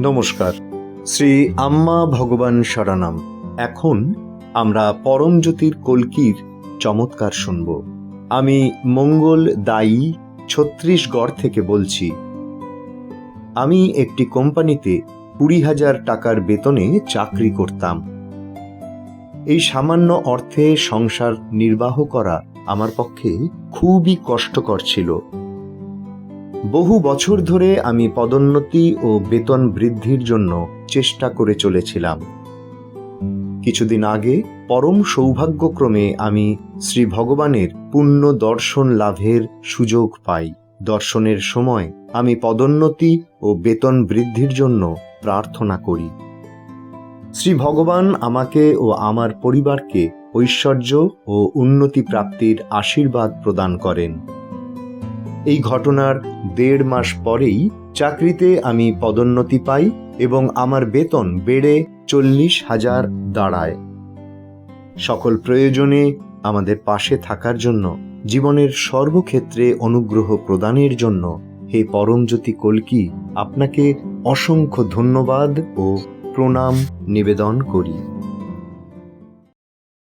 নমস্কার। শ্রী আম্মা ভগবান শরণম। এখন আমরা পরমজ্যোতির কলকির চমৎকার শুনব। আমি মঙ্গল দায়ী ছত্রিশগড় থেকে বলছি। আমি একটি কোম্পানিতে কুড়ি হাজার টাকার বেতনে চাকরি করতাম। এই সামান্য অর্থে সংসার নির্বাহ করা আমার পক্ষে খুবই কষ্টকর ছিল। বহু বছর ধরে আমি পদোন্নতি ও বেতন বৃদ্ধির জন্য চেষ্টা করে চলেছিলাম। কিছুদিন আগে পরম সৌভাগ্যক্রমে আমি শ্রী ভগবানের পুণ্য দর্শন লাভের সুযোগ পাই। দর্শনের সময় আমি পদোন্নতি ও বেতন বৃদ্ধির জন্য প্রার্থনা করি। শ্রী ভগবান আমাকে ও আমার পরিবারকে ঐশ্বর্য ও উন্নতি প্রাপ্তির আশীর্বাদ প্রদান করেন। এই ঘটনার দেড় মাস পরেই চাকরিতে আমি পদোন্নতি পাই এবং আমার বেতন বেড়ে চল্লিশ হাজার দাঁড়ায়। সকল প্রয়োজনে আমাদের পাশে থাকার জন্য, জীবনের সর্বক্ষেত্রে অনুগ্রহ প্রদানের জন্য হে পরমজ্যোতি কল্কি, আপনাকে অসংখ্য ধন্যবাদ ও প্রণাম নিবেদন করি।